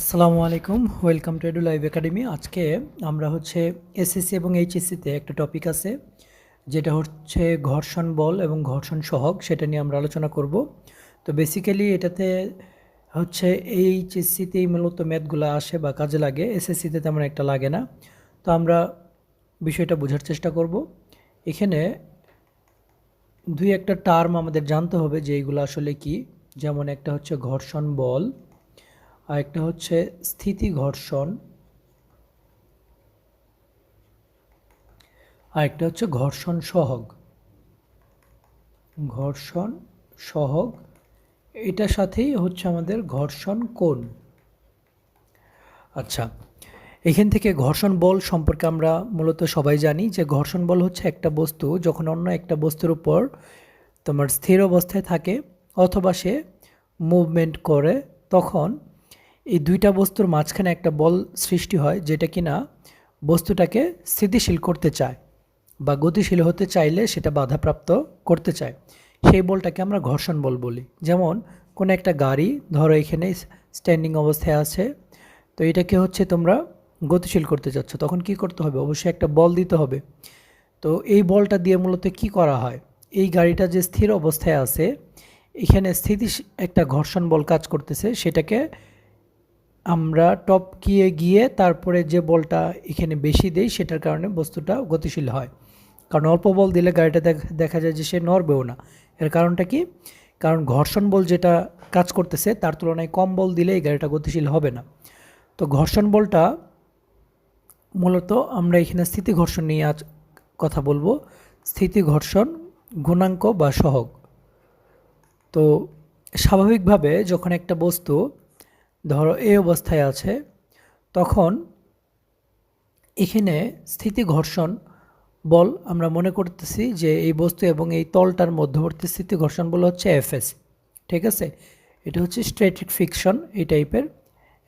আসসালামু আলাইকুম welcome to Edu Live Academy আজকে আমরা হচ্ছে এসএসসি এবং এইচএসসিতে একটা টপিক আছে, যেটা হচ্ছে ঘর্ষণ বল এবং ঘর্ষণ সহগ, সেটা নিয়ে আমরা আলোচনা করব। তো বেসিক্যালি এটাতে হচ্ছে এইচএসসিতেই মূলত ম্যাথগুলো আসে বা কাজে লাগে এসএসসিতে তেমন একটা লাগে না। তো আমরা বিষয়টা বোঝার চেষ্টা করব। এখানে দুই একটা টার্ম আমাদের জানতে হবে যে এইগুলো আসলে কি। যেমন একটা হচ্ছে ঘর্ষণ বল আর একটা হচ্ছে স্থিতি ঘর্ষণ। আর একটা হচ্ছে ঘর্ষণ সহগ। ঘর্ষণ সহগ এটার সাথেই হচ্ছে আমাদের ঘর্ষণ কোণ। আচ্ছা এখান থেকে ঘর্ষণ বল সম্পর্কে আমরা মূলত সবাই জানি যে ঘর্ষণ বল হচ্ছে একটা বস্তু, যখন অন্য একটা বস্তুর উপর তোমার স্থির অবস্থায় থাকে অথবা সে মুভমেন্ট করে, তখন এই দুইটা বস্তুর মাঝখানে একটা বল সৃষ্টি হয় যেটা কিনা বস্তুটাকে স্থিতিশীল করতে চায় বা গতিশীল হতে চাইলে সেটা বাধাপ্রাপ্ত করতে চায়। সেই বলটাকে আমরা ঘর্ষণ বল বলি। যেমন, কোনো একটা গাড়ি, ধরো এখানে স্ট্যান্ডিং অবস্থায় আছে, তো এটাকে হচ্ছে তোমরা গতিশীল করতে চাচ্ছ। তখন কি করতে হবে? অবশ্যই একটা বল দিতে হবে। তো এই বলটা দিয়ে মূলত কি করা হয়? এই গাড়িটা যে স্থির অবস্থায় আছে, এখানে স্থিতি একটা ঘর্ষণ বল কাজ করতেছে, সেটাকে আমরা টপ গিয়ে গিয়ে তারপরে যে বলটা এখানে বেশি দেই, সেটার কারণে বস্তুটা গতিশীল হয়। কারণ অল্প বল দিলে গাড়িটা দেখা যায় যে সে নড়বেও না। এর কারণটা কি? কারণ ঘর্ষণ বল যেটা কাজ করতেছে, তার তুলনায় কম বল দিলে এই গাড়িটা গতিশীল হবে না। তো ঘর্ষণ বলটা মূলত আমরা এখানে স্থিতি ঘর্ষণ নিয়ে আজ কথা বলব। স্থিতি ঘর্ষণ, গুণাঙ্ক বা সহগ। তো স্বাভাবিকভাবে যখন একটা বস্তু ধরো এই অবস্থায় আছে, তখন এখানে স্থিতি ঘর্ষণ বল আমরা মনে করতেছি যে এই বস্তু এবং এই তলটার মধ্যবর্তী স্থিতি ঘর্ষণ বল হচ্ছে এফএস ঠিক আছে? এটা হচ্ছে স্ট্যাটিক ফিকশন এই টাইপের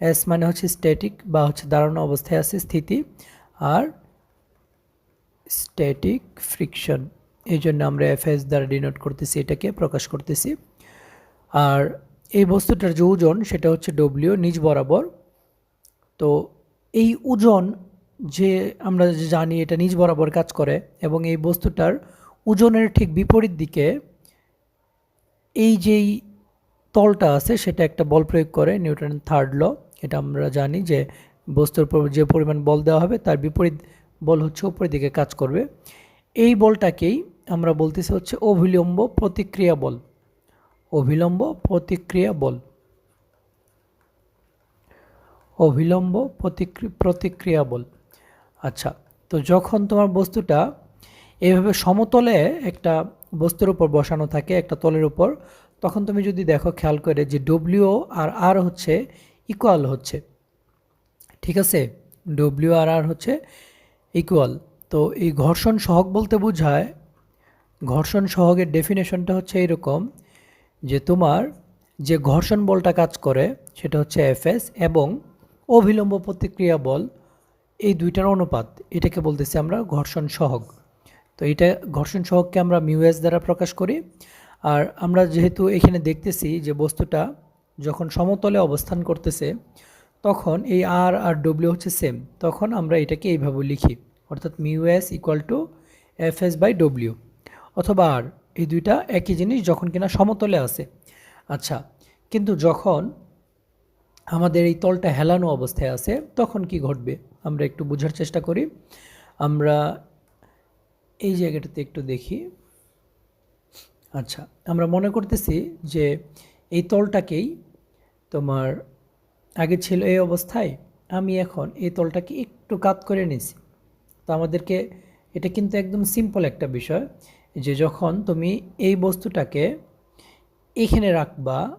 এস মানে হচ্ছে স্ট্যাটিক বা হচ্ছে দাঁড়ানো অবস্থায় আছে স্থিতি, আর স্ট্যাটিক ফ্রিকশন এই জন্য আমরা এফএস দ্বারা ডিনোট করতেছি, এটাকে প্রকাশ করতেছি। আর এই বস্তুটার যে ওজন সেটা হচ্ছে ডব্লিউ নিজ বরাবর। তো এই ওজন যে আমরা জানি এটা নিজ বরাবর কাজ করে এবং এই বস্তুটার ওজনের ঠিক বিপরীত দিকে এই যেই তলটা আছে সেটা একটা বল প্রয়োগ করে নিউটন থার্ড ল। এটা আমরা জানি যে বস্তুর উপর যে পরিমাণ বল দেওয়া হবে তার বিপরীত বল হচ্ছে উপরের দিকে কাজ করবে। এই বলটাকেই আমরা বলতেছি হচ্ছে অভিলম্ব প্রতিক্রিয়া বল। অভিলম্ব প্রতিক্রিয়া বল। অভিলম্ব প্রতিক্রিয়া বল। আচ্ছা তো যখন তোমার বস্তুটা এভাবে সমতলে একটা বস্তুর উপর বসানো থাকে, একটা তলের উপর, তখন তুমি যদি দেখো, খেয়াল করে যে ডব্লিউ আর আর হচ্ছে ইকুয়াল হচ্ছে। ঠিক আছে? ডব্লিউ আর আর হচ্ছে ইকুয়াল তো এই ঘর্ষণ সহগ বলতে বোঝায়, ঘর্ষণ সহগের ডেফিনেশনটা হচ্ছে এরকম যে তোমার যে ঘর্ষণ বলটা কাজ করে সেটা হচ্ছে এফএস এবং অভিলম্ব প্রতিক্রিয়া বল, এই দুইটার অনুপাত, এটাকে বলতেছি আমরা ঘর্ষণ সহগ। তো এটা ঘর্ষণ সহগকে আমরা মিউএস দ্বারা প্রকাশ করি। আর আমরা যেহেতু এখানে দেখতেছি যে বস্তুটা যখন সমতলে অবস্থান করতেছে, তখন এই আর আর ডব্লিউ হচ্ছে সেম তখন আমরা এটাকে এইভাবে লিখি। অর্থাৎ mu s equal to F S by W অথবা আর এই দুইটা একই জিনিস যখন কিনা সমতলে আছে। আচ্ছা কিন্তু যখন আমাদের এই তলটা হেলানো অবস্থায় আছে, তখন কি ঘটবে? আমরা একটু বোঝার চেষ্টা করি। আমরা এই জায়গাটাতে একটু দেখি। আচ্ছা আমরা মনে করতেছি যে এই তলটাকেই তোমার আগে ছিল এই অবস্থায়, আমি এখন এই তলটাকে একটু কাত করে নিছি। তো আমাদেরকে, এটা কিন্তু একদম সিম্পল একটা বিষয়। যে যখন তুমি এই বস্তুটাকে এখানে রাখবা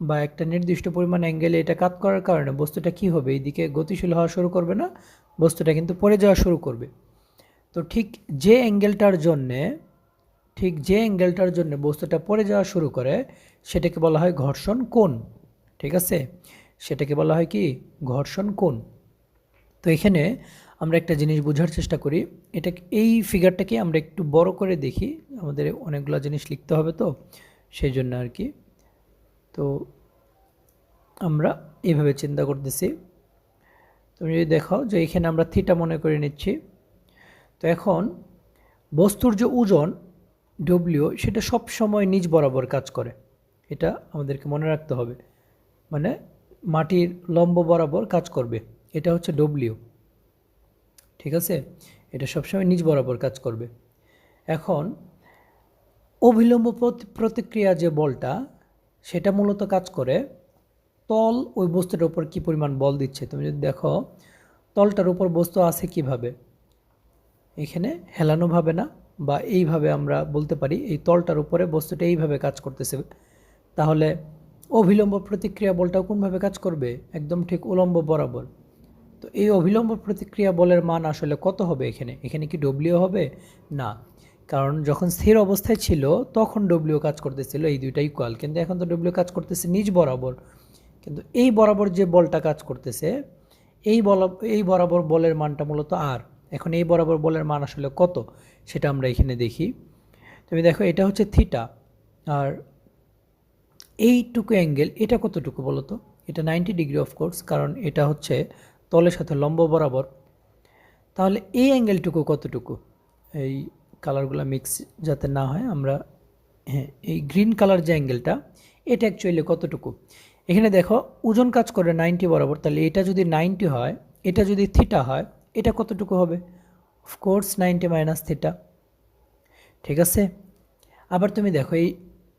বা একটা নির্দিষ্ট পরিমাণ অ্যাঙ্গেলে এটা কাত করার কারণে বস্তুটা কি হবে? এইদিকে গতিশীল হওয়া শুরু করবে না, বস্তুটা কিন্তু পড়ে যাওয়া শুরু করবে। তো ঠিক যে অ্যাঙ্গেলটার জন্যে, ঠিক যে অ্যাঙ্গেলটার জন্য বস্তুটা পড়ে যাওয়া শুরু করে, সেটাকে বলা হয় ঘর্ষণ কোণ, ঠিক আছে? সেটাকে বলা হয় কি? ঘর্ষণ কোণ। তো এখানে আমরা একটা জিনিস বোঝার চেষ্টা করি। এটা এই ফিগারটাকে আমরা একটু বড় করে দেখি। আমাদের অনেকগুলো জিনিস লিখতে হবে তো, সেই জন্য আর কি। তো আমরা এইভাবে চিন্তা করতেছি। তুমি যদি দেখো যে এখানে আমরা থিটা মনে করে নিচ্ছি, তো এখন বস্তুর যে ওজন ডব্লিউ সেটা সব সময় নিজ বরাবর কাজ করে। এটা আমাদেরকে মনে রাখতে হবে। মানে মাটির লম্ব বরাবর কাজ করবে। এটা হচ্ছে ডব্লিউ ঠিক আছে? এটা সবসময় নিজ বরাবর কাজ করবে। এখন, অবিলম্ব প্রতি- প্রতিক্রিয়া যে বলটা, সেটা মূলত কাজ করে তল ওই বস্তুটার উপর কী পরিমাণ বল দিচ্ছে। তুমি যদি দেখো, তলটার উপর বস্তু আছে কীভাবে? এখানে হেলানোভাবে না, বা এইভাবে আমরা বলতে পারি এই তলটার উপরে বস্তুটা এইভাবে কাজ করতেছে। তাহলে অবিলম্ব প্রতিক্রিয়া বলটাও কোনভাবে কাজ করবে? একদম ঠিক উলম্ব বরাবর। তো এই অবিলম্ব প্রতিক্রিয়া বলের মান আসলে কত হবে এখানে? এখানে কি ডব্লিউ হবে? না। কারণ যখন স্থির অবস্থায় ছিল, তখন ডব্লিউ কাজ করতেছিল। এই দুইটা ইকুয়াল কিন্তু এখন তো ডব্লিউ কাজ করতেছে নিজ বরাবর। কিন্তু এই বরাবর যে বলটা কাজ করতেছে, এই বল, এই বরাবর বলের মানটা মূলত আর এখন এই বরাবর বলের মান আসলে কত, সেটা আমরা এখানে দেখি। তুমি দেখো, এটা হচ্ছে থিটা আর এইটুকু অ্যাঙ্গেল এটা কতটুকু বলো তো এটা নাইনটি ডিগ্রি অফ কোর্স কারণ এটা হচ্ছে তলের সাথে লম্ব বরাবর। তাহলে এই অ্যাঙ্গেলটুকু কতটুকু? এই কালারগুলো মিক্স যাতে না হয়, আমরা হ্যাঁ এই গ্রিন কালার যে অ্যাঙ্গেলটা, এটা অ্যাকচুয়ালি কতটুকু? এখানে দেখো, ওজন কাজ করে নাইনটি বরাবর, তাহলে এটা যদি নাইনটি হয়, এটা যদি থিটা হয়, এটা কতটুকু হবে? Of course ninety minus theta. ঠিক আছে? আবার তুমি দেখো, এই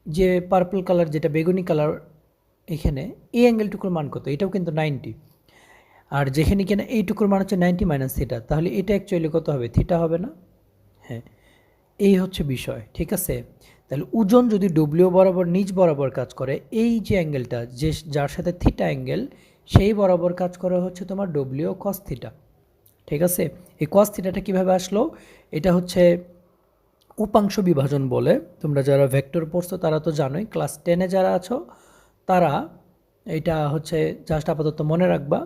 যে পার্পল কালার যেটা বেগুনি কালার এখানে এই অ্যাঙ্গেলটুকুর মান কত? এটাও কিন্তু নাইনটি। আর যেখানে কিনা এইটুকুর মান হচ্ছে নাইনটি মাইনাস থিটা, তাহলে এটা অ্যাকচুয়ালি কত হবে? থিটা হবে না? হ্যাঁ। এই হচ্ছে বিষয়, ঠিক আছে? তাহলে ওজন যদি ডব্লিউ বরাবর নিচ বরাবর কাজ করে, এই যে অ্যাঙ্গেলটা, যে যার সাথে থিটা অ্যাঙ্গেল, সেই বরাবর কাজ করে হচ্ছে তোমার ডব্লিউ কস থিটা, ঠিক আছে? এই কস থিটাটা কীভাবে আসলো? এটা হচ্ছে উপাংশ বিভাজন বলে, তোমরা যারা ভেক্টর পড়ছো তারা তো জানোই ক্লাস টেনে যারা আছো, তারা এটা হচ্ছে জাস্ট আপাতত মনে রাখবা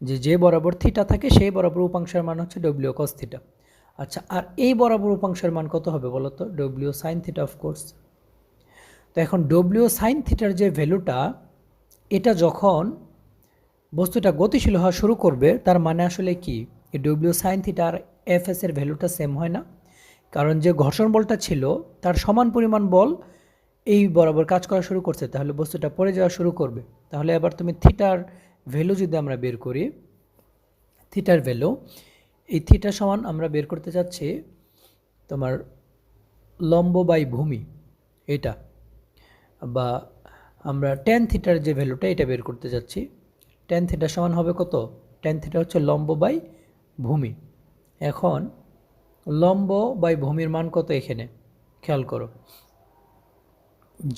যে যে বরাবর থিটা থাকে সেই বরাবর উপাংশের মান হচ্ছে ডব্লিউ কস থিটা আচ্ছা আর এই বরাবর উপাংশের মান কত হবে বলো তো? ডব্লিউ সাইন থিটা অফকোর্স তো এখন ডব্লিউ সাইন থিটার যে ভ্যালুটা এটা যখন বস্তুটা গতিশীল হওয়া শুরু করবে, তার মানে আসলে কি? ডব্লিউ সাইন থিটা আর এফ এস এর ভ্যালুটা সেম হয় না। কারণ যে ঘর্ষণ বলটা ছিল, তার সমান পরিমাণ বল এই বরাবর কাজ করা শুরু করছে, তাহলে বস্তুটা পড়ে যাওয়া শুরু করবে। তাহলে এবার তুমি থিটার ভ্যালু যদি আমরা বের করি, থিটার ভ্যালু, এই থিটা সমান আমরা বের করতে চাচ্ছি তোমার লম্ব বাই ভূমি, এটা, বা আমরা টেন থিটার যে ভ্যালুটা, এটা বের করতে যাচ্ছি টেন থিটা সমান হবে কত? টেন থিটা হচ্ছে লম্ব বাই ভূমি। এখন লম্ব বাই ভূমির মান কত এখানে? খেয়াল করো।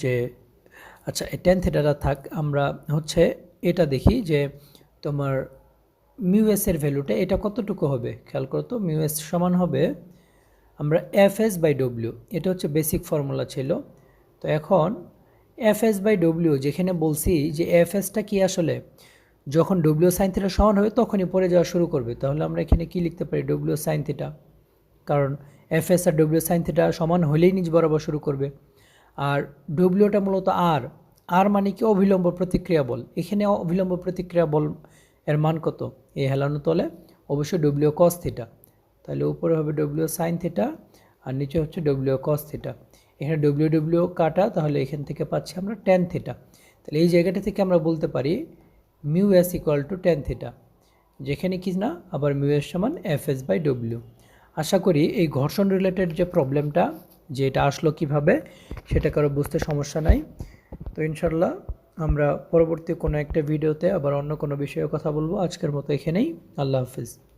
যে আচ্ছা এই টেন থিটাটা থাক, আমরা হচ্ছে এটা দেখি যে তোমার মিউএসের ভ্যালুটা এটা কতটুকু হবে? খেয়াল করো তো মিউএস সমান হবে আমরা এফ এস বাই ডব্লিউ এটা হচ্ছে বেসিক ফর্মুলা ছিল। তো এখন এফ এস বাই ডব্লিউ যেখানে বলছি যে এফ এসটা কি আসলে? যখন ডব্লিউ সাইন থিটা সমান হবে তখনই পড়ে যাওয়া শুরু করবে। তাহলে আমরা এখানে কি লিখতে পারি? ডব্লিউ সাইন থিটা কারণ এফ এস আর ডব্লিউ সাইন থিটা সমান হলেই নিজ বরাবর শুরু করবে। আর ডব্লিউটা মূলত আর আর মানে কি অবিলম্ব প্রতিক্রিয়া বল? এখানে অবিলম্ব প্রতিক্রিয়া বল এর মান কত? এই হেলানো তলে অবশ্যই ডব্লিউ কস থিটা তাহলে উপরে হবে ডব্লিউ সাইন থিটা আর নিচে হচ্ছে ডব্লিউ কস থিটা এখানে ডব্লিউ ডব্লিউ কাটা, তাহলে এখান থেকে পাচ্ছি আমরা টেন থিটা তাহলে এই জায়গাটা থেকে আমরা বলতে পারি mu S equal to tan theta যেখানে কি না, আবার মিউ এস সমান এফ এস বাই ডব্লিউ আশা করি এই ঘর্ষণ রিলেটেড যে প্রবলেমটা যে এটা আসলো কীভাবে, সেটা কারও বুঝতে সমস্যা নাই। তো ইনশাল্লাহ আমরা পরবর্তী কোনো একটা ভিডিওতে আবার অন্য কোনো বিষয়ে কথা বলব। আজকের মতো এখানেই। আল্লাহ হাফিজ।